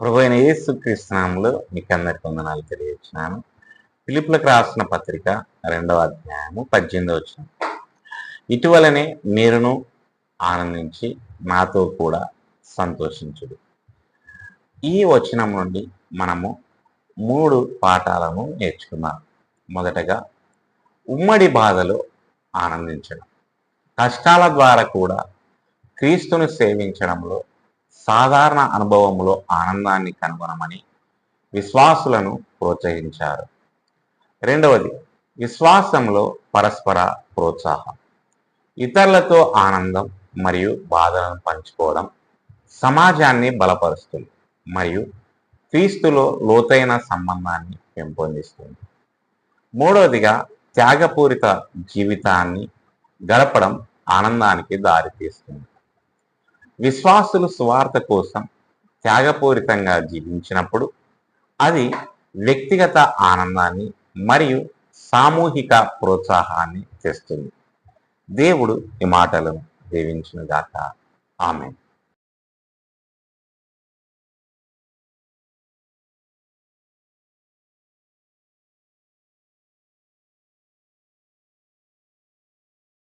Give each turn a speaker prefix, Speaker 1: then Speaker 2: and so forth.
Speaker 1: ప్రభు అయిన యేసు కృష్ణంలో మీకు అందరికి వందనాలు తెలియజేస్తున్నాను. పిలుపులకు రాసిన పత్రిక రెండవ అధ్యాయము పద్దెనిమిది వచ్చిన ఇటీవలనే మీరును ఆనందించి నాతో కూడా సంతోషించుడు. ఈ వచనం నుండి మనము మూడు పాఠాలను నేర్చుకున్నాం మొదటగా ఉమ్మడి బాధలో ఆనందించడం. కష్టాల ద్వారా కూడా క్రీస్తును సేవించడంలో సాధారణ అనుభవంలో ఆనందాన్ని కనుగొనమని విశ్వాసులను ప్రోత్సహించారు. రెండవది విశ్వాసంలో పరస్పర ప్రోత్సాహం. ఇతరులతో ఆనందం మరియు బాధలను పంచుకోవడం సమాజాన్ని బలపరుస్తుంది మరియు క్రీస్తులో లోతైన సంబంధాన్ని పెంపొందిస్తుంది. మూడవదిగా త్యాగపూరిత జీవితాన్ని గడపడం ఆనందానికి దారితీస్తుంది. విశ్వాసులు సువార్త కోసం త్యాగపూరితంగా జీవించినప్పుడు అది వ్యక్తిగత ఆనందాన్ని మరియు సామూహిక ప్రోత్సాహాన్ని తెస్తుంది. దేవుడు ఈ మాటలను దీవించునుగాక. ఆమె